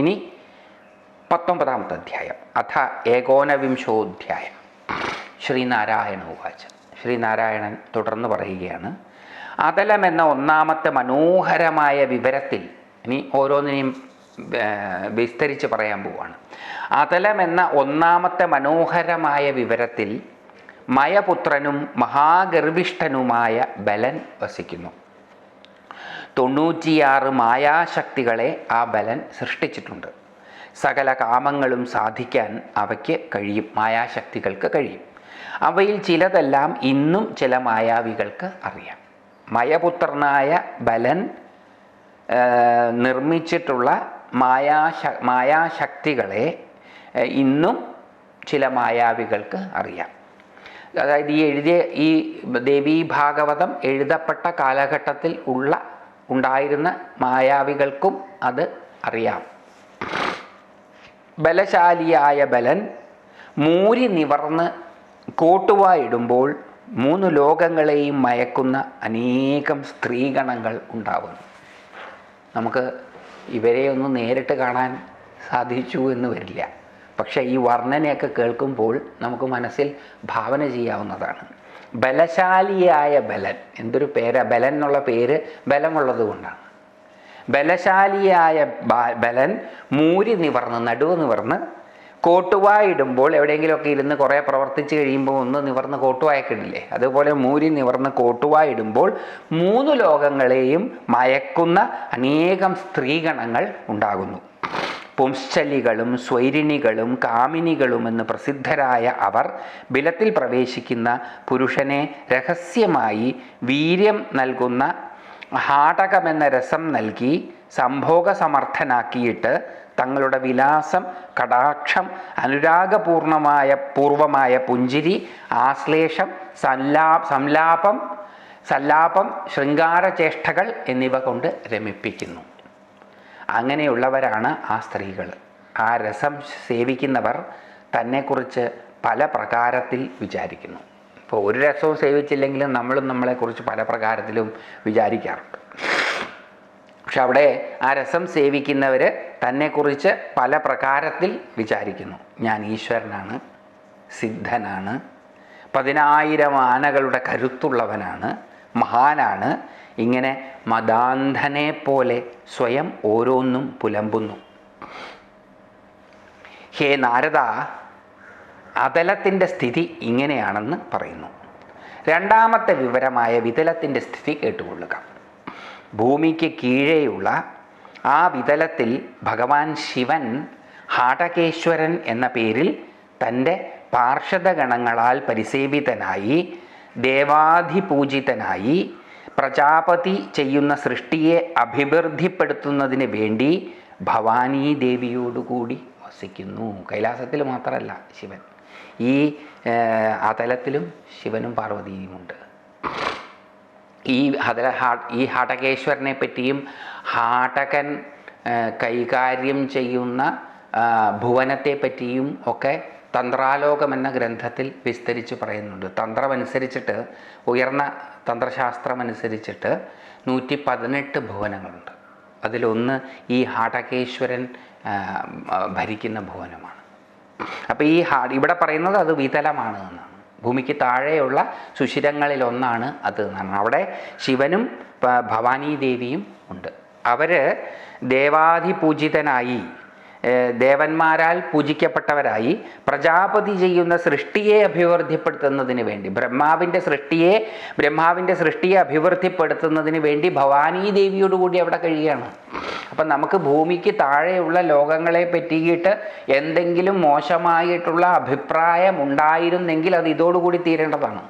ഇനി പത്തൊമ്പതാമത്തെ അധ്യായം. അഥ ഏകോനവിംശോധ്യായ. ശ്രീനാരായണ ഉവാച ശ്രീനാരായണൻ തുടർന്ന് പറയുകയാണ് അതലം എന്ന ഒന്നാമത്തെ മനോഹരമായ വിവരത്തിൽ ഇനി ഓരോന്നിനെയും വിസ്തരിച്ച് പറയാൻ പോവാണ്. അതലം എന്ന ഒന്നാമത്തെ മനോഹരമായ വിവരത്തിൽ മയപുത്രനും മഹാഗർഭിഷ്ഠനുമായ ബലൻ വസിക്കുന്നു. തൊണ്ണൂറ്റിയാറ് മായാശക്തികളെ ആ ബലൻ സൃഷ്ടിച്ചിട്ടുണ്ട്. സകല കാമങ്ങളും സാധിക്കാൻ അവയ്ക്ക് കഴിയും മായാശക്തികൾക്ക് കഴിയും. അവയിൽ ചിലതെല്ലാം ഇന്നും ചില മായാവികൾക്ക് അറിയാം. മയപുത്രനായ ബലൻ നിർമ്മിച്ചിട്ടുള്ള മായാശ മായാശക്തികളെ ഇന്നും ചില മായാവികൾക്ക് അറിയാം. അതായത് ഈ എഴുതിയ ഈ ദേവീ ഭാഗവതം എഴുതപ്പെട്ട കാലഘട്ടത്തിൽ ഉള്ള ഉണ്ടായിരുന്ന മായാവികൾക്കും അത് അറിയാം. ബലശാലിയായ ബലൻ മൂരി നിവർന്ന് കോട്ടുവായിടുമ്പോൾ മൂന്ന് ലോകങ്ങളെയും മയക്കുന്ന അനേകം സ്ത്രീഗണങ്ങൾ ഉണ്ടാവുന്നു. നമുക്ക് ഇവരെ ഒന്ന് നേരിട്ട് കാണാൻ സാധിച്ചു എന്ന് വരില്ല. പക്ഷേ ഈ വർണനയൊക്കെ കേൾക്കുമ്പോൾ നമുക്ക് മനസ്സിൽ ഭാവന ചെയ്യാവുന്നതാണ്. ബലശാലിയായ ബലൻ. എന്തൊരു പേരാ? ബലൻ എന്നുള്ള പേര് ബലമുള്ളത് കൊണ്ടാണ്. ബലശാലിയായ ബലൻ മൂരി നിവർന്ന് നടുവ് നിവർന്ന് കോട്ടുവായിടുമ്പോൾ എവിടെയെങ്കിലുമൊക്കെ ഇരുന്ന് കുറേ പ്രവർത്തിച്ച് കഴിയുമ്പോൾ ഒന്ന് നിവർന്ന് കോട്ടുവായക്കിടില്ലേ അതുപോലെ മൂരി നിവർന്ന് കോട്ടുവായിടുമ്പോൾ മൂന്ന് ലോകങ്ങളെയും മയക്കുന്ന അനേകം സ്ത്രീഗണങ്ങൾ ഉണ്ടാകുന്നു. പുംശ്ചലികളും സ്വൈരിണികളും കാമിനികളുമെന്ന് പ്രസിദ്ധരായ അവർ ബിലത്തിൽ പ്രവേശിക്കുന്ന പുരുഷനെ രഹസ്യമായി വീര്യം നൽകുന്ന ഹാടകമെന്ന രസം നൽകി സംഭോഗസമർത്ഥനാക്കിയിട്ട് തങ്ങളുടെ വിലാസം കടാക്ഷം അനുരാഗപൂർണമായ പൂർവമായ പുഞ്ചിരി ആശ്ലേഷം സല്ലാ സംലാപം സല്ലാപം ശൃംഗാരചേഷ്ടകൾ എന്നിവ കൊണ്ട് രമിപ്പിക്കുന്നു. അങ്ങനെയുള്ളവരാണ് ആ സ്ത്രീകൾ. ആ രസം സേവിക്കുന്നവർ തന്നെക്കുറിച്ച് പല പ്രകാരത്തിൽ വിചാരിക്കുന്നു. ഇപ്പോൾ ഒരു രസവും സേവിച്ചില്ലെങ്കിലും നമ്മളും നമ്മളെക്കുറിച്ച് പല പ്രകാരത്തിലും വിചാരിക്കാറുണ്ട്. പക്ഷെ അവിടെ ആ രസം സേവിക്കുന്നവർ തന്നെക്കുറിച്ച് പല പ്രകാരത്തിൽ വിചാരിക്കുന്നു. ഞാൻ ഈശ്വരനാണ് സിദ്ധനാണ് പതിനായിരം ആനകളുടെ കരുത്തുള്ളവനാണ് മഹാനാണ് ഇങ്ങനെ മതാന്ധനെ പോലെ സ്വയം ഓരോന്നും പുലമ്പുന്നു. ഹേ നാരദ അതലത്തിന്റെ സ്ഥിതി ഇങ്ങനെയാണെന്ന് പറയുന്നു. രണ്ടാമത്തെ വിവരമായ വിതലത്തിന്റെ സ്ഥിതി കേട്ടുകൊള്ളുക. ഭൂമിക്ക് കീഴെയുള്ള ആ വിതലത്തിൽ ഭഗവാൻ ശിവൻ ഹാടകേശ്വരൻ എന്ന പേരിൽ തന്റെ പാർഷദഗണങ്ങളാൽ പരിസേവിതനായി ദേവാധിപൂജിതനായി പ്രജാപതി ചെയ്യുന്ന സൃഷ്ടിയെ അഭിവൃദ്ധിപ്പെടുത്തുന്നതിന് വേണ്ടി ഭവാനീ ദേവിയോടുകൂടി വസിക്കുന്നു. കൈലാസത്തിൽ മാത്രമല്ല ശിവൻ. ഈ അതലത്തിലും ശിവനും പാർവതിയുമുണ്ട്. ഈ ഹതല ഈ ഹാടകേശ്വരനെ പറ്റിയും ഹാടകൻ കൈകാര്യം ചെയ്യുന്ന ഭുവനത്തെ പറ്റിയും ഒക്കെ തന്ത്രാലോകം എന്ന ഗ്രന്ഥത്തിൽ വിസ്തരിച്ച് പറയുന്നുണ്ട്. തന്ത്രമനുസരിച്ചിട്ട് ഉയർന്ന തന്ത്രശാസ്ത്രമനുസരിച്ചിട്ട് നൂറ്റി പതിനെട്ട് ഭുവനങ്ങളുണ്ട്. അതിലൊന്ന് ഈ ഹാടകേശ്വരൻ ഭരിക്കുന്ന ഭുവനമാണ്. അപ്പോൾ ഈ ഹാ ഇവിടെ പറയുന്നത് അത് വിതലമാണ് എന്നാണ്. ഭൂമിക്ക് താഴെയുള്ള സുഷിരങ്ങളിലൊന്നാണ് അത് എന്നാണ്. അവിടെ ശിവനും ഭവാനീദേവിയും ഭവാനി ദേവിയും ഉണ്ട്. അവർ ദേവാധിപൂജിതനായി ദേവന്മാരാൽ പൂജിക്കപ്പെട്ടവരായി പ്രജാപതി ചെയ്യുന്ന സൃഷ്ടിയെ അഭിവൃദ്ധിപ്പെടുത്തുന്നതിന് വേണ്ടി ബ്രഹ്മാവിന്റെ സൃഷ്ടിയെ ബ്രഹ്മാവിന്റെ സൃഷ്ടിയെ അഭിവൃദ്ധിപ്പെടുത്തുന്നതിന് വേണ്ടി ഭവാനീ ദേവിയോടുകൂടി അവിടെ കഴിയുകയാണ്. അപ്പം നമുക്ക് ഭൂമിക്ക് താഴെയുള്ള ലോകങ്ങളെ പറ്റിയിട്ട് എന്തെങ്കിലും മോശമായിട്ടുള്ള അഭിപ്രായം ഉണ്ടായിരുന്നെങ്കിൽ അത് ഇതോടുകൂടി തീരേണ്ടതാണ്.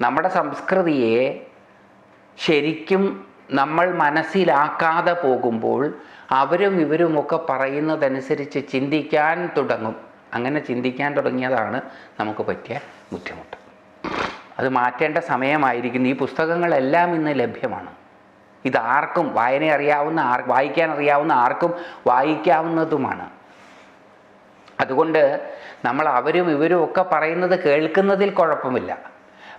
നമ്മുടെ സംസ്കൃതിയെ ശരിക്കും നമ്മൾ മനസ്സിലാക്കാതെ പോകുമ്പോൾ അവരും ഇവരുമൊക്കെ പറയുന്നതനുസരിച്ച് ചിന്തിക്കാൻ തുടങ്ങും. അങ്ങനെ ചിന്തിക്കാൻ തുടങ്ങിയതാണ് നമുക്ക് പറ്റിയ ബുദ്ധിമുട്ട്. അത് മാറ്റേണ്ട സമയമായിരിക്കുന്നു. ഈ പുസ്തകങ്ങളെല്ലാം ഇന്ന് ലഭ്യമാണ്. ഇതാർക്കും വായന അറിയാവുന്ന ആർ വായിക്കാൻ അറിയാവുന്ന ആർക്കും വായിക്കാവുന്നതുമാണ്. അതുകൊണ്ട് നമ്മൾ അവരും ഇവരും ഒക്കെ പറയുന്നത് കേൾക്കുന്നതിൽ കുഴപ്പമില്ല.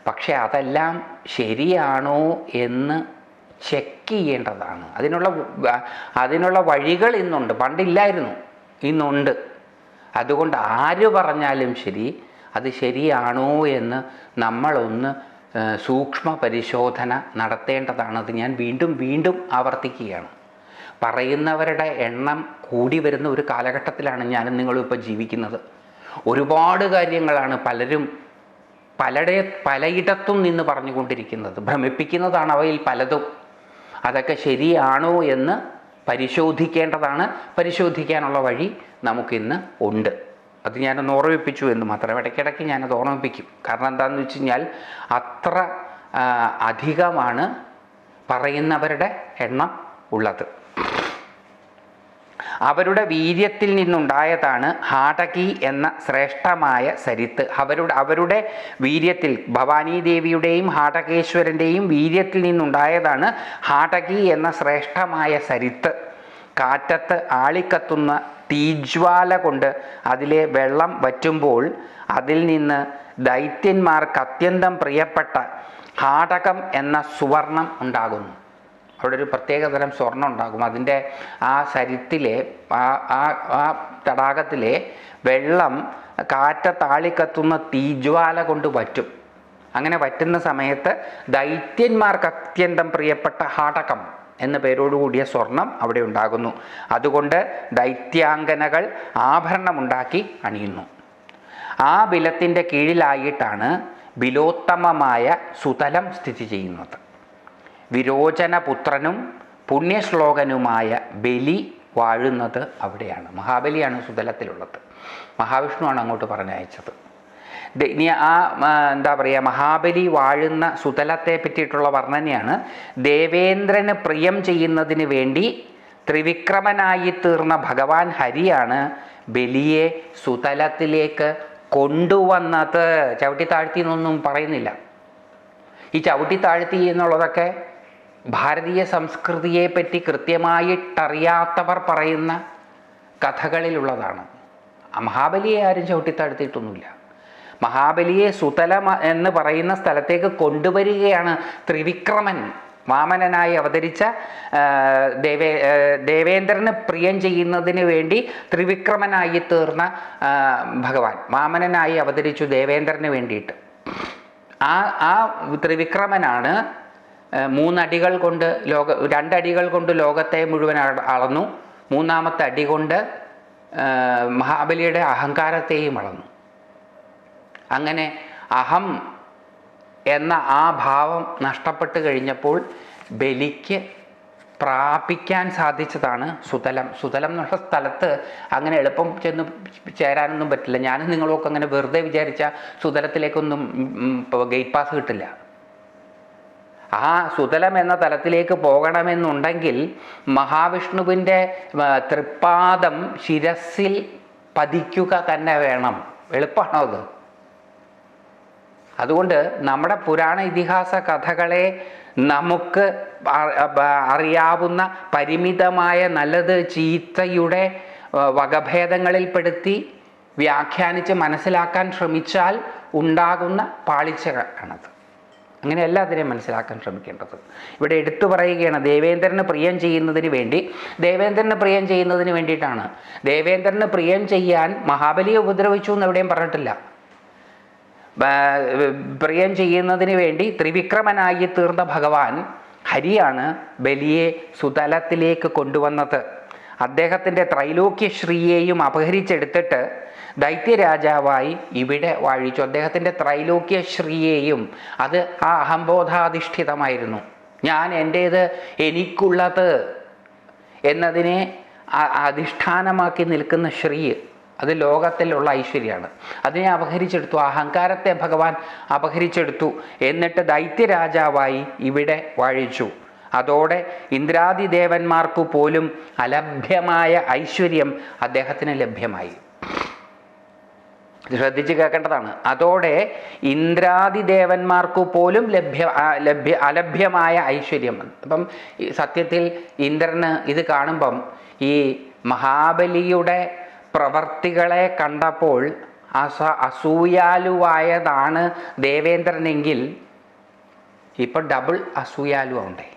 പക്ഷേ അതെല്ലാം ശരിയാണോ എന്ന് ചെക്ക് ചെയ്യേണ്ടതാണ്. അതിനുള്ള അതിനുള്ള വഴികൾ ഇന്നുണ്ട്. പണ്ടില്ലായിരുന്നു. ഇന്നുണ്ട്. അതുകൊണ്ട് ആര് പറഞ്ഞാലും ശരി അത് ശരിയാണോ എന്ന് നമ്മളൊന്ന് സൂക്ഷ്മ പരിശോധന നടത്തേണ്ടതാണ്. അത് ഞാൻ വീണ്ടും വീണ്ടും ആവർത്തിക്കുകയാണ്. പറയുന്നവരുടെ എണ്ണം കൂടി വരുന്ന ഒരു കാലഘട്ടത്തിലാണ് ഞാനും നിങ്ങളും ഇപ്പോൾ ജീവിക്കുന്നത്. ഒരുപാട് കാര്യങ്ങളാണ് പലരും പലടെ പലയിടത്തും നിന്ന് പറഞ്ഞുകൊണ്ടിരിക്കുന്നത്. ഭ്രമിപ്പിക്കുന്നതാണ് അവയിൽ പലതും. അതൊക്കെ ശരിയാണോ എന്ന് പരിശോധിക്കേണ്ടതാണ്. പരിശോധിക്കാനുള്ള വഴി നമുക്കിന്ന് ഉണ്ട്. അത് ഞാനൊന്ന് ഓർമ്മിപ്പിച്ചു എന്ന് മാത്രം. ഇടയ്ക്കിടയ്ക്ക് ഞാനത് ഓർമ്മിപ്പിക്കും. കാരണം എന്താണെന്ന് വെച്ച് കഴിഞ്ഞാൽ അത്ര അധികമാണ് പറയുന്നവരുടെ എണ്ണം ഉള്ളത്. അവരുടെ വീര്യത്തിൽ നിന്നുണ്ടായതാണ് ഹാടകി എന്ന ശ്രേഷ്ഠമായ സരിത്ത്. അവരുടെ അവരുടെ വീര്യത്തിൽ ഭവാനി ദേവിയുടെയും ഹാടകേശ്വരന്റെയും വീര്യത്തിൽ നിന്നുണ്ടായതാണ് ഹാടകി എന്ന ശ്രേഷ്ഠമായ സരിത്ത്. കാറ്റത്ത് ആളിക്കത്തുന്ന തീജ്വാല കൊണ്ട് അതിലെ വെള്ളം വറ്റുമ്പോൾ അതിൽ നിന്ന് ദൈത്യന്മാർക്ക് അത്യന്തം പ്രിയപ്പെട്ട ഹാടകം എന്ന സുവർണം ഉണ്ടാകുന്നു. അവിടെ ഒരു പ്രത്യേകതരം സ്വർണം ഉണ്ടാകും അതിന്റെ ആ ശരീരത്തിലെ ആ ആ തടാകത്തിലെ വെള്ളം കാറ്റ താളിക്കത്തുന്ന തീജ്വാല കൊണ്ട് വറ്റും. അങ്ങനെ വറ്റുന്ന സമയത്ത് ദൈത്യന്മാർക്ക് അത്യന്തം പ്രിയപ്പെട്ട ഹാടകം എന്ന പേരോടുകൂടിയ സ്വർണം അവിടെ ഉണ്ടാകുന്നു. അതുകൊണ്ട് ദൈത്യാംഗനകൾ ആഭരണമുണ്ടാക്കി അണിയുന്നു. ആ ബിലത്തിന്റെ കീഴിലായിട്ടാണ് ബിലോത്തമമായ സുതലം സ്ഥിതി ചെയ്യുന്നത്. വിരോചനപുത്രനും പുണ്യശ്ലോകനുമായ ബലി വാഴുന്നത് അവിടെയാണ്. മഹാബലിയാണ് സുതലത്തിലുള്ളത്. മഹാവിഷ്ണുവാണ് അങ്ങോട്ട് പറഞ്ഞയച്ചത്. ഇനി ആ, എന്താ പറയുക മഹാബലി വാഴുന്ന സുതലത്തെ പറ്റിയിട്ടുള്ള വർണനയാണ് ദേവേന്ദ്രന് പ്രിയം ചെയ്യുന്നതിന് വേണ്ടി ത്രിവിക്രമനായി തീർന്ന ഭഗവാൻ ഹരിയാണ് ബലിയെ സുതലത്തിലേക്ക് കൊണ്ടുവന്നത്. ചവിട്ടി താഴ്ത്തി എന്നൊന്നും പറയുന്നില്ല. ഈ ചവിട്ടി താഴ്ത്തി എന്നുള്ളതൊക്കെ ഭാരതീയ സംസ്കൃതിയെപ്പറ്റി കൃത്യമായിട്ടറിയാത്തവർ പറയുന്ന കഥകളിലുള്ളതാണ്. മഹാബലിയെ ആരും ചവിട്ടിത്താഴ്ത്തിയിട്ടൊന്നുമില്ല. മഹാബലിയെ സുതലം എന്ന് പറയുന്ന സ്ഥലത്തേക്ക് കൊണ്ടുവരികയാണ് ത്രിവിക്രമൻ. വാമനനായി അവതരിച്ച ദേവേ ദേവേന്ദ്രന് പ്രിയം ചെയ്യുന്നതിന് വേണ്ടി ത്രിവിക്രമനായി തീർന്ന ഭഗവാൻ. വാമനനായി അവതരിച്ചു ദേവേന്ദ്രന് വേണ്ടിയിട്ട്. ആ ആ ത്രിവിക്രമനാണ് മൂന്നടികൾ കൊണ്ട് ലോക രണ്ടടികൾ കൊണ്ട് ലോകത്തെ മുഴുവൻ അളന്നു. മൂന്നാമത്തെ അടി കൊണ്ട് മഹാബലിയുടെ അഹങ്കാരത്തെയും അളന്നു. അങ്ങനെ അഹം എന്ന ആ ഭാവം നഷ്ടപ്പെട്ട് കഴിഞ്ഞപ്പോൾ ബലിക്ക് പ്രാപിക്കാൻ സാധിച്ചതാണ് സുതലം. സുതലം എന്നുള്ള സ്ഥലത്ത് അങ്ങനെ എളുപ്പം ചെന്ന് ചേരാനൊന്നും പറ്റില്ല. ഞാനും നിങ്ങളൊക്കെ അങ്ങനെ വെറുതെ വിചാരിച്ച സുതലത്തിലേക്കൊന്നും ഗേറ്റ് പാസ് കിട്ടില്ല. ആ സുതലം എന്ന തലത്തിലേക്ക് പോകണമെന്നുണ്ടെങ്കിൽ മഹാവിഷ്ണുവിന്റെ തൃപ്പാദം ശിരസിൽ പതിക്കുക തന്നെ വേണം. എളുപ്പമാണോ അത്? അതുകൊണ്ട് നമ്മുടെ പുരാണ ഇതിഹാസ കഥകളെ നമുക്ക് അറിയാവുന്ന പരിമിതമായ നല്ലത് ചീത്തയുടെ വകഭേദങ്ങളിൽപ്പെടുത്തി വ്യാഖ്യാനിച്ച് മനസ്സിലാക്കാൻ ശ്രമിച്ചാൽ ഉണ്ടാകുന്ന പാളിച്ചയാണത് അങ്ങനെയല്ല അതിനെ മനസ്സിലാക്കാൻ ശ്രമിക്കേണ്ടത്. ഇവിടെ എടുത്തു പറയുകയാണ് ദേവേന്ദ്രന് പ്രിയം ചെയ്യുന്നതിന് വേണ്ടി. ദേവേന്ദ്രന് പ്രിയം ചെയ്യുന്നതിന് വേണ്ടിയിട്ടാണ്. ദേവേന്ദ്രന് പ്രിയം ചെയ്യാൻ മഹാബലിയെ ഉപദ്രവിച്ചു എന്ന് എവിടെയും പറഞ്ഞിട്ടില്ല. പ്രിയം ചെയ്യുന്നതിന് വേണ്ടി ത്രിവിക്രമനായി തീർന്ന ഭഗവാൻ ഹരിയാണ് ബലിയെ സുതലത്തിലേക്ക് കൊണ്ടുവന്നത്. അദ്ദേഹത്തിന്റെ ത്രൈലോക്യശ്രീയെയും അപഹരിച്ചെടുത്തിട്ട് ദൈത്യരാജാവായി ഇവിടെ വാഴിച്ചു. അദ്ദേഹത്തിന്റെ ത്രൈലോക്യ ശ്രീയെയും അത് ആ അഹംബോധാധിഷ്ഠിതമായിരുന്നു. ഞാൻ എന്റേത് എനിക്കുള്ളത് എന്നതിനെ അധിഷ്ഠാനമാക്കി നിൽക്കുന്ന ശ്രീ അത് ലോകത്തിലുള്ള ഐശ്വര്യമാണ്. അതിനെ അപഹരിച്ചെടുത്തു. അഹങ്കാരത്തെ ഭഗവാൻ അപഹരിച്ചെടുത്തു. എന്നിട്ട് ദൈത്യരാജാവായി ഇവിടെ വാഴിച്ചു. അതോടെ ഇന്ദ്രാദി ദേവന്മാർക്കു പോലും അലഭ്യമായ ഐശ്വര്യം അദ്ദേഹത്തിന് ലഭ്യമായി. ശ്രദ്ധിച്ച് കേൾക്കേണ്ടതാണ്. അതോടെ ഇന്ദ്രാദി ദേവന്മാർക്കു പോലും ലഭ്യ ലഭ്യ അലഭ്യമായ ഐശ്വര്യം അപ്പം സത്യത്തിൽ ഇന്ദ്രന് ഇത് കാണുമ്പം ഈ മഹാബലിയുടെ പ്രവർത്തികളെ കണ്ടപ്പോൾ അസ അസൂയാലുവായതാണ് ദേവേന്ദ്രനെങ്കിൽ ഇപ്പോൾ ഡബിൾ അസൂയാലുണ്ടേ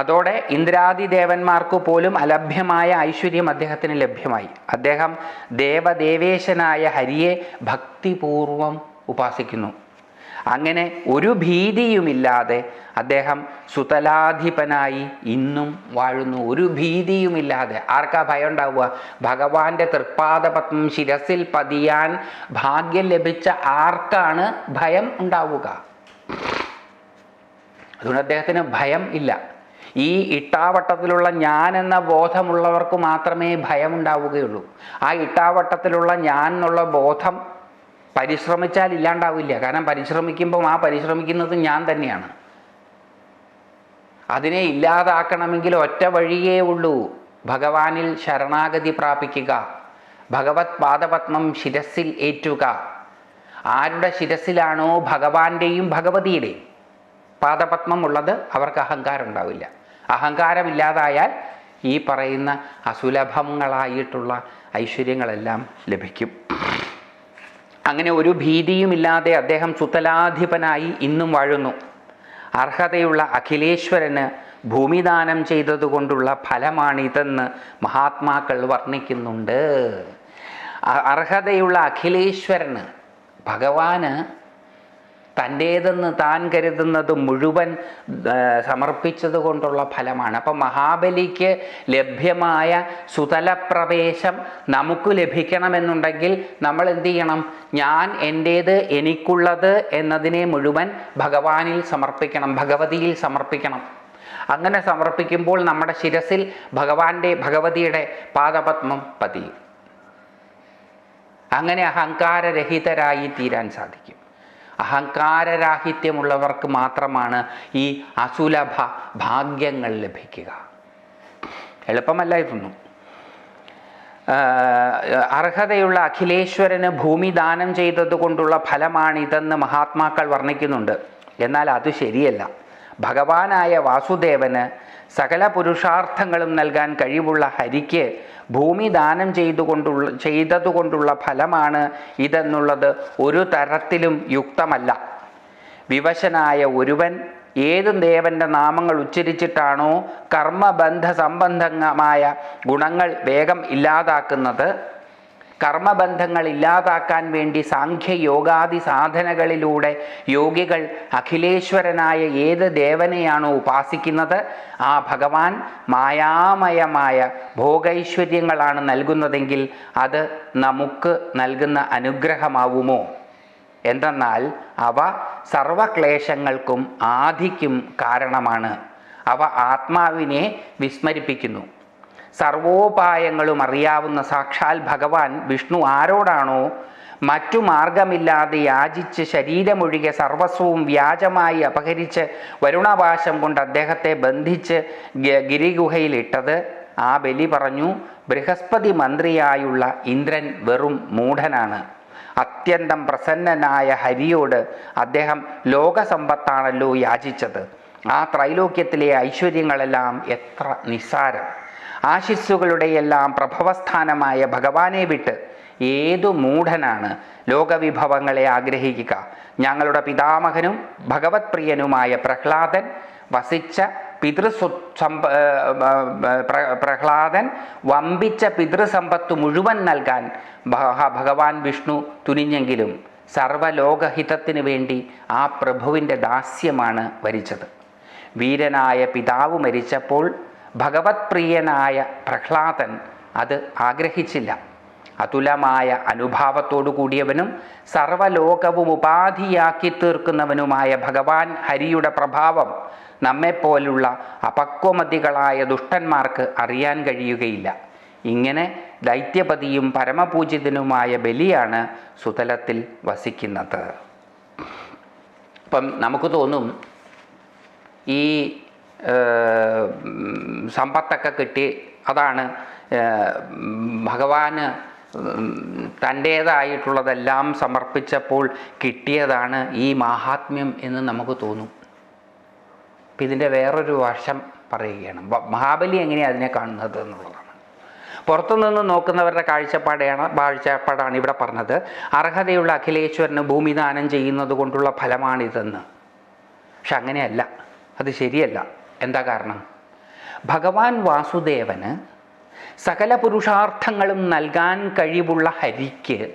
അതോടെ ഇന്ദ്രാദി ദേവന്മാർക്ക് പോലും അലഭ്യമായ ഐശ്വര്യം അദ്ദേഹത്തിന് ലഭ്യമായി. അദ്ദേഹം ദേവദേവേശനായ ഹരിയെ ഭക്തിപൂർവം ഉപാസിക്കുന്നു. അങ്ങനെ ഒരു ഭീതിയുമില്ലാതെ അദ്ദേഹം സുതലാധിപനായി ഇന്നും വാഴുന്നു. ഒരു ഭീതിയുമില്ലാതെ. ആർക്കാ ഭയം ഉണ്ടാവുക ഭഗവാന്റെ തൃപ്പാദപത്മം ശിരസിൽ പതിയാൻ ഭാഗ്യം ലഭിച്ച ആർക്കാണ് ഭയം ഉണ്ടാവുക? അതുകൊണ്ട് അദ്ദേഹത്തിന് ഭയം ഇല്ല. ഈ ഇട്ടാവട്ടത്തിലുള്ള ഞാൻ എന്ന ബോധമുള്ളവർക്ക് മാത്രമേ ഭയമുണ്ടാവുകയുള്ളൂ. ആ ഇട്ടാവട്ടത്തിലുള്ള ഞാൻ എന്നുള്ള ബോധം പരിശ്രമിച്ചാൽ ഇല്ലാണ്ടാവില്ല. കാരണം പരിശ്രമിക്കുമ്പം ആ പരിശ്രമിക്കുന്നത് ഞാൻ തന്നെയാണ്. അതിനെ ഇല്ലാതാക്കണമെങ്കിൽ ഒറ്റ വഴിയേ ഉള്ളൂ. ഭഗവാനിൽ ശരണാഗതി പ്രാപിക്കുക. ഭഗവത് പാദപത്മം ശിരസിൽ ഏറ്റുക. ആരുടെ ശിരസിലാണോ ഭഗവാന്റെയും ഭഗവതിയുടെയും പാദപത്മം ഉള്ളത് അവർക്ക് അഹങ്കാരം ഉണ്ടാവില്ല. അഹങ്കാരമില്ലാതായാൽ ഈ പറയുന്ന അസുലഭങ്ങളായിട്ടുള്ള ഐശ്വര്യങ്ങളെല്ലാം ലഭിക്കും. അങ്ങനെ ഒരു ഭീതിയുമില്ലാതെ അദ്ദേഹം സുതലാധിപനായി ഇന്നും വാഴുന്നു. അർഹതയുള്ള അഖിലേശ്വരന് ഭൂമിദാനം ചെയ്തതുകൊണ്ടുള്ള ഫലമാണിതെന്ന് മഹാത്മാക്കൾ വർണിക്കുന്നുണ്ട്. അർഹതയുള്ള അഖിലേശ്വരന് ഭഗവാന് തന്റേതെന്ന് താൻ കരുതുന്നത് മുഴുവൻ സമർപ്പിച്ചത് കൊണ്ടുള്ള ഫലമാണ്. അപ്പം മഹാബലിക്ക് ലഭ്യമായ സുതലപ്രവേശം നമുക്ക് ലഭിക്കണമെന്നുണ്ടെങ്കിൽ നമ്മൾ എന്ത് ചെയ്യണം? ഞാൻ എന്റേത് എനിക്കുള്ളത് എന്നതിനെ മുഴുവൻ ഭഗവാനിൽ സമർപ്പിക്കണം ഭഗവതിയിൽ സമർപ്പിക്കണം. അങ്ങനെ സമർപ്പിക്കുമ്പോൾ നമ്മുടെ ശിരസിൽ ഭഗവാന്റെ ഭഗവതിയുടെ പാദപത്മം പതിയും. അങ്ങനെ അഹങ്കാരരഹിതരായി തീരാൻ സാധിക്കും. അഹങ്കാരരാഹിത്യമുള്ളവർക്ക് മാത്രമാണ് ഈ അസുലഭ ഭാഗ്യങ്ങൾ ലഭിക്കുക. എളുപ്പമല്ല ഇതൊന്നും അർഹതയുള്ള അഖിലേശ്വരന് ഭൂമി ദാനം ചെയ്തതുകൊണ്ടുള്ള ഫലമാണിതെന്ന് മഹാത്മാക്കൾ വർണിക്കുന്നുണ്ട്. എന്നാൽ അത് ശരിയല്ല. ഭഗവാനായ വാസുദേവന് സകല പുരുഷാർത്ഥങ്ങളും നൽകാൻ കഴിവുള്ള ഹരിക്ക് ഭൂമി ദാനം ചെയ്തുകൊണ്ടുള്ള ചെയ്തതുകൊണ്ടുള്ള ഫലമാണ് ഇതെന്നുള്ളത് ഒരു തരത്തിലും യുക്തമല്ല. വിവശനായ ഒരുവൻ ഏത് ദേവന്റെ നാമങ്ങൾ ഉച്ചരിച്ചിട്ടാണോ കർമ്മബന്ധ സംബന്ധമായ ഗുണങ്ങൾ വേഗം ഇല്ലാതാക്കുന്നത് കർമ്മബന്ധങ്ങൾ ഇല്ലാതാക്കാൻ വേണ്ടി സാഖ്യയോഗാദി സാധനകളിലൂടെ യോഗികൾ അഖിലേശ്വരനായ ഏത് ദേവനെയാണോ ഉപാസിക്കുന്നത്? ആ ഭഗവാൻ മായാമയമായ ഭോഗൈശ്വര്യങ്ങളാണ് നൽകുന്നതെങ്കിൽ അത് നമുക്ക് നൽകുന്ന അനുഗ്രഹമാവുമോ? എന്തെന്നാൽ അവ സർവക്ലേശങ്ങൾക്കും ആധിക്കും കാരണമാണ്. അവ ആത്മാവിനെ വിസ്മരിപ്പിക്കുന്നു. സർവോപായങ്ങളും അറിയാവുന്ന സാക്ഷാൽ ഭഗവാൻ വിഷ്ണു ആരോടാണോ? മറ്റു മാർഗമില്ലാതെ യാചിച്ച് ശരീരമൊഴികെ സർവസ്വവും വ്യാജമായി അപഹരിച്ച് വരുണപാശം കൊണ്ട് അദ്ദേഹത്തെ ബന്ധിച്ച് ഗിരിഗുഹയിലിട്ടത് ആ ബലി പറഞ്ഞു ബൃഹസ്പതി മന്ത്രിയായുള്ള ഇന്ദ്രൻ വെറും മൂഢനാണ്. അത്യന്തം പ്രസന്നനായ ഹരിയോട് അദ്ദേഹം ലോകസമ്പത്താണല്ലോ യാചിച്ചത്. ആ ത്രൈലോക്യത്തിലെ ഐശ്വര്യങ്ങളെല്ലാം എത്ര നിസ്സാരം. ആശിസ്സുകളുടെയെല്ലാം പ്രഭവസ്ഥാനമായ ഭഗവാനെ വിട്ട് ഏതു മൂഢനാണ് ലോകവിഭവങ്ങളെ ആഗ്രഹിക്കുക? ഞങ്ങളുടെ പിതാമഹനും ഭഗവത് പ്രിയനുമായ പ്രഹ്ലാദൻ വസിച്ച പിതൃസ്വ സമ്പ ഏ, ഏ, പ്ര- പ്രഹ്ലാദൻ വമ്പിച്ച പിതൃസമ്പത്ത് മുഴുവൻ നൽകാൻ ഭഗവാൻ വിഷ്ണു തുനിഞ്ഞെങ്കിലും സർവലോകഹിതത്തിന് വേണ്ടി ആ പ്രഭുവിന്റെ ദാസ്യമാണ് വരിച്ചത്. വീരനായ പിതാവ് മരിച്ചപ്പോൾ ഭഗവത് പ്രിയനായ പ്രഹ്ലാദൻ അത് ആഗ്രഹിച്ചില്ല. അതുലമായ അനുഭാവത്തോടു കൂടിയവനും സർവലോകവും ഉപാധിയാക്കി തീർക്കുന്നവനുമായ ഭഗവാൻ ഹരിയുടെ പ്രഭാവം നമ്മെപ്പോലുള്ള അപക്വമതികളായ ദുഷ്ടന്മാർക്ക് അറിയാൻ കഴിയുകയില്ല. ഇങ്ങനെ ദൈത്യപതിയും പരമപൂജിതനുമായ ബലിയാണ് സുതലത്തിൽ വസിക്കുന്നത്. അപ്പം നമുക്ക് തോന്നും ഈ സമ്പത്തൊക്കെ കിട്ടി. അതാണ് ഭഗവാന് തന്റേതായിട്ടുള്ളതെല്ലാം സമർപ്പിച്ചപ്പോൾ കിട്ടിയതാണ് ഈ മഹാത്മ്യം എന്ന് നമുക്ക് തോന്നും. അപ്പം ഇതിന്റെ വേറൊരു വശം പറയുകയാണ്. മഹാബലി എങ്ങനെയാണ് അതിനെ കാണുന്നത് എന്നുള്ളതാണ്. പുറത്തുനിന്ന് നോക്കുന്നവരുടെ കാഴ്ചപ്പാടാണ് കാഴ്ചപ്പാടാണ് ഇവിടെ പറഞ്ഞത്. അർഹതയുള്ള അഖിലേശ്വരന് ഭൂമിദാനം ചെയ്യുന്നത് കൊണ്ടുള്ള ഫലമാണിതെന്ന്. പക്ഷെ അങ്ങനെയല്ല. അത് ശരിയല്ല. എന്താ കാരണം? ഭഗവാൻ വാസുദേവന് സകല പുരുഷാർത്ഥങ്ങളും നൽകാൻ കഴിവുള്ള ഹരിക്ക്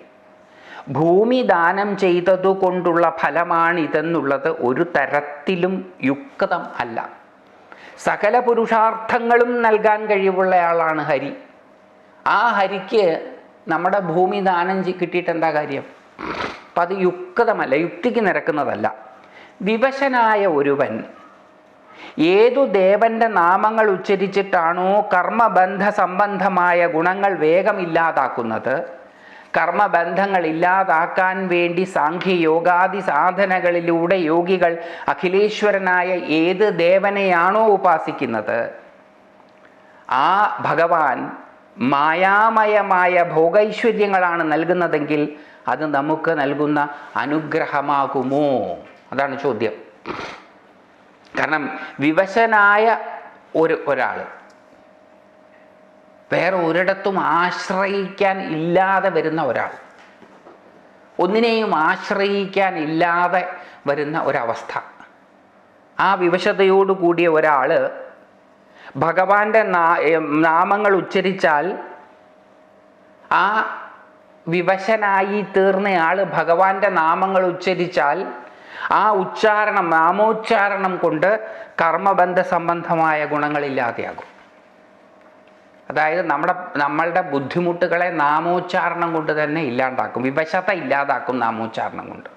ഭൂമി ദാനം ചെയ്തതുകൊണ്ടുള്ള ഫലമാണിതെന്നുള്ളത് ഒരു തരത്തിലും യുക്തം അല്ല. സകല പുരുഷാർത്ഥങ്ങളും നൽകാൻ കഴിവുള്ളയാളാണ് ഹരി. ആ ഹരിക്ക് നമ്മുടെ ഭൂമി ദാനം കിട്ടിയിട്ട് എന്താ കാര്യം? അപ്പം അത് യുക്തമല്ല യുക്തിക്ക് നിരക്കുന്നതല്ല. വിവശനായ ഒരുവൻ ഏതു ദേവന്റെ നാമങ്ങൾ ഉച്ചരിച്ചിട്ടാണോ കർമ്മബന്ധ സംബന്ധമായ ഗുണങ്ങൾ വേഗം ഇല്ലാതാക്കുന്നത്? കർമ്മബന്ധങ്ങൾ ഇല്ലാതാക്കാൻ വേണ്ടി സാഖ്യയോഗാദി സാധനകളിലൂടെ യോഗികൾ അഖിലേശ്വരനായ ഏത് ദേവനെയാണോ ഉപാസിക്കുന്നത്? ആ ഭഗവാൻ മായാമയമായ ഭോഗൈശ്വര്യങ്ങളാണ് നൽകുന്നതെങ്കിൽ അത് നമുക്ക് നൽകുന്ന അനുഗ്രഹമാകുമോ? അതാണ് ചോദ്യം. കാരണം വിവശനായ ഒരു ഒരാൾ വേറെ ഒരിടത്തും ആശ്രയിക്കാൻ ഇല്ലാതെ വരുന്ന ഒരാൾ ഒന്നിനെയും ആശ്രയിക്കാൻ ഇല്ലാതെ വരുന്ന ഒരവസ്ഥ. ആ വിവശതയോടു കൂടിയ ഒരാൾ ഭഗവാന്റെ നാമങ്ങൾ ഉച്ചരിച്ചാൽ ആ വിവശനായി തീർന്നയാൾ ഭഗവാന്റെ നാമങ്ങൾ ഉച്ചരിച്ചാൽ ആ ഉച്ചാരണം നാമോച്ചാരണം കൊണ്ട് കർമ്മബന്ധ സംബന്ധമായ ഗുണങ്ങളില്ലാതെയാകും. അതായത് നമ്മുടെ നമ്മളുടെ ബുദ്ധിമുട്ടുകളെ നാമോച്ചാരണം കൊണ്ട് തന്നെ ഇല്ലാണ്ടാക്കും. വിവശത ഇല്ലാതാക്കും നാമോച്ചാരണം കൊണ്ട്.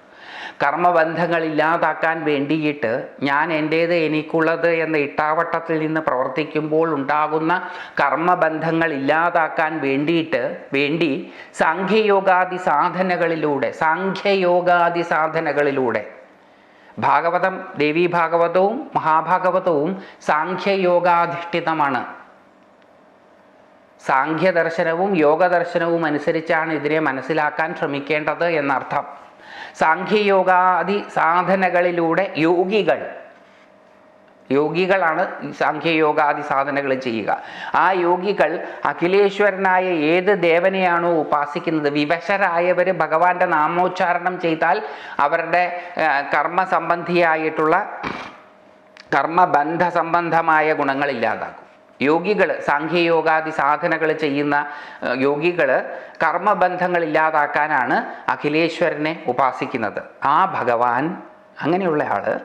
കർമ്മബന്ധങ്ങൾ ഇല്ലാതാക്കാൻ വേണ്ടിയിട്ട് ഞാൻ എന്റേത് എനിക്കുള്ളത് എന്ന ഇട്ടാവട്ടത്തിൽ നിന്ന് പ്രവർത്തിക്കുമ്പോൾ ഉണ്ടാകുന്ന കർമ്മബന്ധങ്ങൾ ഇല്ലാതാക്കാൻ വേണ്ടിയിട്ട് വേണ്ടി സാഖ്യയോഗാദി സാധനകളിലൂടെ സാഖ്യയോഗാദി സാധനകളിലൂടെ ഭാഗവതം ദേവീ ഭാഗവതവും മഹാഭാഗവതവും സാഖ്യയോഗാധിഷ്ഠിതമാണ്. സാഖ്യദർശനവും യോഗദർശനവും അനുസരിച്ചാണ് ഇതിനെ മനസ്സിലാക്കാൻ ശ്രമിക്കേണ്ടത് എന്നർത്ഥം. സാഖ്യയോഗാദി സാധനകളിലൂടെ യോഗികൾ യോഗികളാണ് സാഖ്യയോഗാദി സാധനകൾ ചെയ്യുക. ആ യോഗികൾ അഖിലേശ്വരനായ ഏത് ദേവനെയാണോ ഉപാസിക്കുന്നത്? വിവശരായവർ ഭഗവാന്റെ നാമോച്ചാരണം ചെയ്താൽ അവരുടെ കർമ്മ സംബന്ധിയായിട്ടുള്ള കർമ്മബന്ധ സംബന്ധമായ ഗുണങ്ങൾ ഇല്ലാതാക്കും യോഗികൾ സാഖ്യയോഗാദി സാധനകൾ ചെയ്യുന്ന യോഗികൾ കർമ്മബന്ധങ്ങൾ ഇല്ലാതാക്കാനാണ് അഖിലേശ്വരനെ ഉപാസിക്കുന്നത്. ആ ഭഗവാൻ അങ്ങനെയുള്ള ആൾ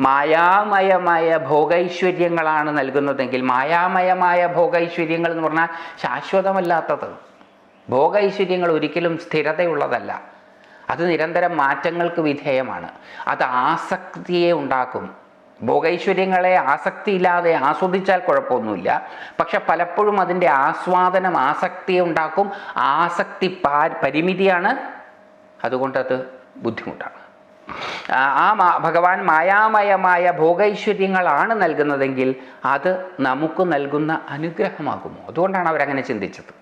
മായാമയമായ ഭോഗൈശ്വര്യങ്ങളാണ് നൽകുന്നതെങ്കിൽ മായാമയമായ ഭോഗൈശ്വര്യങ്ങൾ എന്ന് പറഞ്ഞാൽ ശാശ്വതമല്ലാത്തത്. ഭോഗൈശ്വര്യങ്ങൾ ഒരിക്കലും സ്ഥിരതയുള്ളതല്ല. അത് നിരന്തരം മാറ്റങ്ങൾക്ക് വിധേയമാണ്. അത് ആസക്തിയെ ഉണ്ടാക്കും. ഭോഗൈശ്വര്യങ്ങളെ ആസക്തിയില്ലാതെ ആസ്വദിച്ചാൽ കുഴപ്പമൊന്നുമില്ല. പക്ഷെ പലപ്പോഴും അതിന്റെ ആസ്വാദനം ആസക്തിയെ ഉണ്ടാക്കും. ആസക്തി പരിമിതിയാണ്. അതുകൊണ്ടത് ബുദ്ധിമുട്ടാണ്. ആ ഭഗവാൻ മായാമയമായ ഭോഗൈശ്വര്യങ്ങളാണ് നൽകുന്നതെങ്കിൽ അത് നമുക്ക് നൽകുന്ന അനുഗ്രഹമാകുമോ? അതുകൊണ്ടാണ് അവരങ്ങനെ ചിന്തിച്ചത്.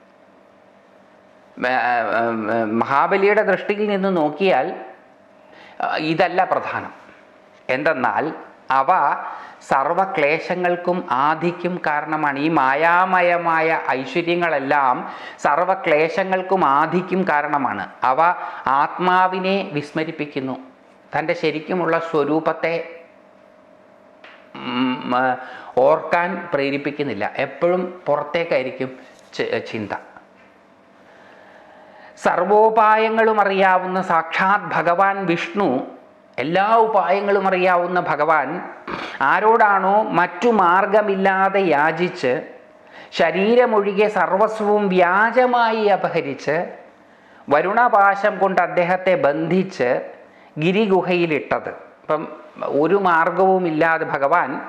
മഹാബലിയുടെ ദൃഷ്ടിയിൽ നിന്ന് നോക്കിയാൽ ഇതല്ല പ്രധാനം. എന്തെന്നാൽ അവ സർവക്ലേശങ്ങൾക്കും ആധിക്കും കാരണമാണ്. ഈ മായാമയമായ ഐശ്വര്യങ്ങളെല്ലാം സർവക്ലേശങ്ങൾക്കും ആധിക്കും കാരണമാണ്. അവ ആത്മാവിനെ വിസ്മരിപ്പിക്കുന്നു. തന്റെ ശരിക്കുമുള്ള സ്വരൂപത്തെ ഓർക്കാൻ പ്രേരിപ്പിക്കുന്നില്ല. എപ്പോഴും പുറത്തേക്കായിരിക്കും ചിന്ത. സർവോപായങ്ങളും അറിയാവുന്ന സാക്ഷാത് ഭഗവാൻ വിഷ്ണു എല്ലാ ഉപായങ്ങളും അറിയാവുന്ന ഭഗവാൻ ആരോടാണോ മറ്റു മാർഗമില്ലാതെ യാചിച്ച് ശരീരമൊഴികെ സർവസ്വവും വ്യാജമായി അപഹരിച്ച് വരുണപാശം കൊണ്ട് അദ്ദേഹത്തെ ബന്ധിച്ച് ഗിരിഗുഹയിലിട്ടത്. ഇപ്പം ഒരു മാർഗവുമില്ലാതെ ഭഗവാൻ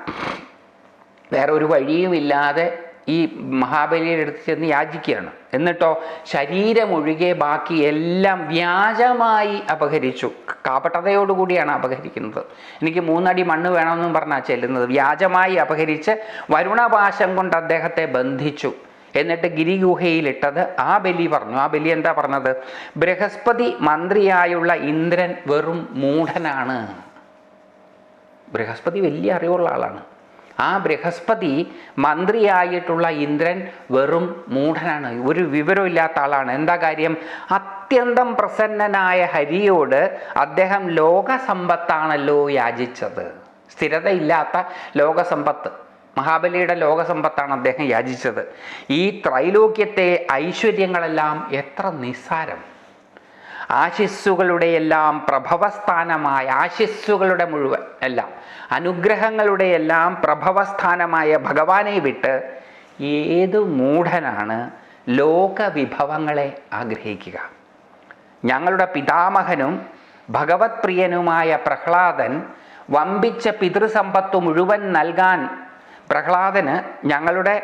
വേറെ ഒരു വഴിയുമില്ലാതെ ഈ മഹാബലിയുടെ അടുത്ത് ചെന്ന് യാചിക്കുകയാണ്. എന്നിട്ടോ ശരീരമൊഴികെ ബാക്കി എല്ലാം വ്യാജമായി അപഹരിച്ചു. കാപട്ടതയോടുകൂടിയാണ് അപഹരിക്കുന്നത്. എനിക്ക് മൂന്നടി മണ്ണ് വേണമെന്നും പറഞ്ഞാൽ ചെല്ലുന്നത്. വ്യാജമായി അപഹരിച്ച് വരുണപാശം കൊണ്ട് അദ്ദേഹത്തെ ബന്ധിച്ചു. എന്നിട്ട് ഗിരിഗുഹയിലിട്ടത് ആ ബലി പറഞ്ഞു. ആ ബലി എന്താ പറഞ്ഞത്? ബൃഹസ്പതി മന്ത്രിയായുള്ള ഇന്ദ്രൻ വെറും മൂഢനാണ്. ബൃഹസ്പതി വലിയ അറിവുള്ള ആളാണ്. ആ ബൃഹസ്പതി മന്ത്രിയായിട്ടുള്ള ഇന്ദ്രൻ വെറും മൂഢനാണ്. ഒരു വിവരമില്ലാത്ത ആളാണ്. എന്താ കാര്യം? അത്യന്തം പ്രസന്നനായ ഹരിയോട് അദ്ദേഹം ലോകസമ്പത്താണല്ലോ യാചിച്ചത്. സ്ഥിരതയില്ലാത്ത ലോകസമ്പത്ത്. മഹാബലിയുടെ ലോകസമ്പത്താണ് അദ്ദേഹം യാചിച്ചത്. ഈ ത്രൈലോക്യത്തെ ഐശ്വര്യങ്ങളെല്ലാം എത്ര നിസ്സാരം. ആശിസ്സുകളുടെ എല്ലാം പ്രഭവസ്ഥാനമായ ആശിസ്സുകളുടെ മുഴുവൻ എല്ലാം അനുഗ്രഹങ്ങളുടെ എല്ലാം പ്രഭവസ്ഥാനമായ ഭഗവാനെ വിട്ട് ഏത് മൂഢനാണ് ലോകവിഭവങ്ങളെ ആഗ്രഹിക്കുക. ഞങ്ങളുടെ പിതാമഹനും ഭഗവത് പ്രിയനുമായ പ്രഹ്ലാദൻ വമ്പിച്ച പിതൃസമ്പത്ത് മുഴുവൻ നൽകാൻ പ്രഹ്ലാദന് ഞങ്ങളുടെ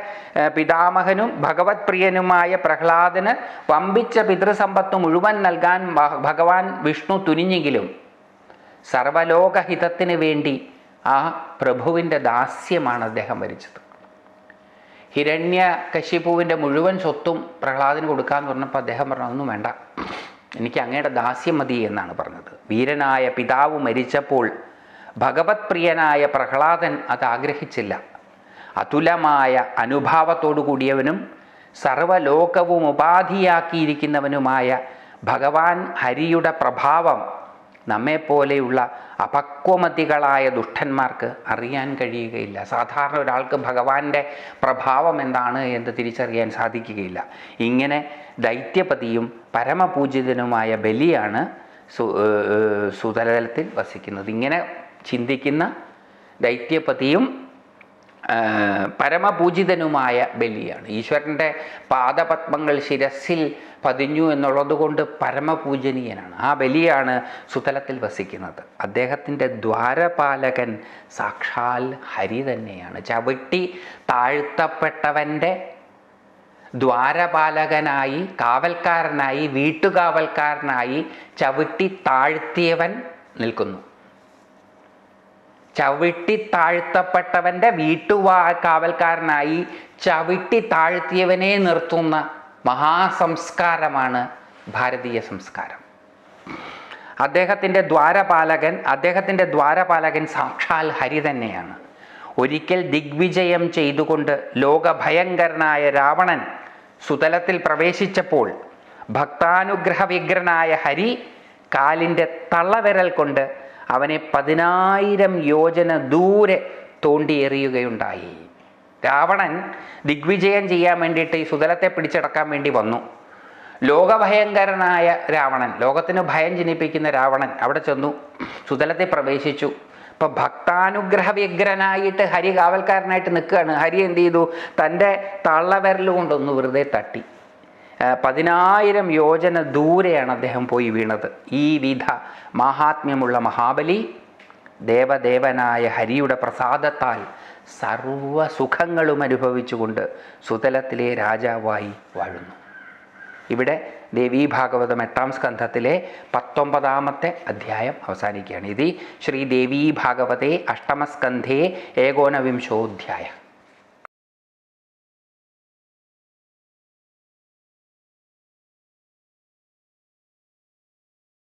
പിതാമഹനും ഭഗവത് പ്രിയനുമായ പ്രഹ്ലാദന് വമ്പിച്ച പിതൃസമ്പത്ത് മുഴുവൻ നൽകാൻ ഭഗവാൻ വിഷ്ണു തുനിഞ്ഞെങ്കിലും സർവലോകഹിതത്തിന് വേണ്ടി ആ പ്രഭുവിന്റെ ദാസ്യമാണ് അദ്ദേഹം വരിച്ചത്. ഹിരണ്യ കശിപ്പുവിന്റെ മുഴുവൻ സ്വത്തും പ്രഹ്ലാദിന് കൊടുക്കാന്ന് പറഞ്ഞപ്പോൾ അദ്ദേഹം പറഞ്ഞു അതൊന്നും വേണ്ട. എനിക്ക് അങ്ങയുടെ ദാസ്യം മതി എന്നാണ് പറഞ്ഞത്. വീരനായ പിതാവ് മരിച്ചപ്പോൾ ഭഗവത് പ്രിയനായ പ്രഹ്ലാദൻ അത് ആഗ്രഹിച്ചില്ല. അതുലമായ അനുഭാവത്തോടു കൂടിയവനും സർവലോകവും ഉപാധിയാക്കിയിരിക്കുന്നവനുമായ ഭഗവാൻ ഹരിയുടെ പ്രഭാവം നമ്മെപ്പോലെയുള്ള അപക്വമതികളായ ദുഷ്ടന്മാർക്ക് അറിയാൻ കഴിയുകയില്ല. സാധാരണ ഒരാൾക്ക് ഭഗവാന്റെ പ്രഭാവം എന്താണ് എന്ന് തിരിച്ചറിയാൻ സാധിക്കുകയില്ല. ഇങ്ങനെ ദൈത്യപതിയും പരമപൂജിതനുമായ ബലിയാണ് സു സുതലത്തിൽ വസിക്കുന്നത്. ഇങ്ങനെ ചിന്തിക്കുന്ന ദൈത്യപതിയും പരമപൂജിതനുമായ ബലിയാണ്. ഈശ്വരന്റെ പാദപത്മങ്ങൾ ശിരസിൽ പതിഞ്ഞു എന്നുള്ളത് കൊണ്ട് പരമപൂജനീയനാണ്. ആ ബലിയാണ് സുതലത്തിൽ വസിക്കുന്നത്. അദ്ദേഹത്തിന്റെ ദ്വാരപാലകൻ സാക്ഷാൽ ഹരി തന്നെയാണ്. ചവിട്ടി താഴ്ത്തപ്പെട്ടവന്റെ ദ്വാരപാലകനായി കാവൽക്കാരനായി വീട്ടുകാവൽക്കാരനായി ചവിട്ടി താഴ്ത്തിയവൻ നിൽക്കുന്നു. ചവിട്ടി താഴ്ത്തപ്പെട്ടവന്റെ വീട്ടുവാ കാവൽക്കാരനായി ചവിട്ടി താഴ്ത്തിയവനെ നിർത്തുന്ന മഹാസംസ്കാരമാണ് ഭാരതീയ സംസ്കാരം. അദ്ദേഹത്തിന്റെ ദ്വാരപാലകൻ അദ്ദേഹത്തിന്റെ ദ്വാരപാലകൻ സാക്ഷാൽ ഹരി തന്നെയാണ്. ഒരിക്കൽ ദിഗ്വിജയം ചെയ്തുകൊണ്ട് ലോകഭയങ്കരനായ രാവണൻ സുതലത്തിൽ പ്രവേശിച്ചപ്പോൾ ഭക്താനുഗ്രഹ വിഗ്രനായ ഹരി കാലിന്റെ തള്ളവിരൽ കൊണ്ട് അവനെ പതിനായിരം യോജന ദൂരെ തോണ്ടിയെറിയുകയുണ്ടായി. രാവണൻ ദിഗ്വിജയം ചെയ്യാൻ വേണ്ടിയിട്ട് ഈ സുതലത്തെ പിടിച്ചടക്കാൻ വേണ്ടി വന്നു. ലോകഭയങ്കരനായ രാവണൻ ലോകത്തിന് ഭയം ജനിപ്പിക്കുന്ന രാവണൻ അവിടെ ചെന്നു സുതലത്തെ പ്രവേശിച്ചു. ഇപ്പൊ ഭക്താനുഗ്രഹ വ്യഗ്രനായിട്ട് ഹരി കാവൽക്കാരനായിട്ട് നിൽക്കുകയാണ്. ഹരി എന്ത് ചെയ്തു? തന്റെ തള്ളവിരൽ കൊണ്ടൊന്ന് വെറുതെ തട്ടി. പതിനായിരം യോജന ദൂരെയാണ് അദ്ദേഹം പോയി വീണത്. ഈ വിധ മാഹാത്മ്യമുള്ള മഹാബലി ദേവദേവനായ ഹരിയുടെ പ്രസാദത്താൽ സർവ സുഖങ്ങളും അനുഭവിച്ചുകൊണ്ട് സുതലത്തിലെ രാജാവായി വാഴുന്നു. ഇവിടെ ദേവീ ഭാഗവതം എട്ടാം സ്കന്ധത്തിലെ പത്തൊമ്പതാമത്തെ അധ്യായം അവസാനിക്കുകയാണ്. ഇത് ശ്രീ ദേവീ ഭാഗവതേ അഷ്ടമസ്കന്ധേ ഏകോനവിംശോധ്യായ.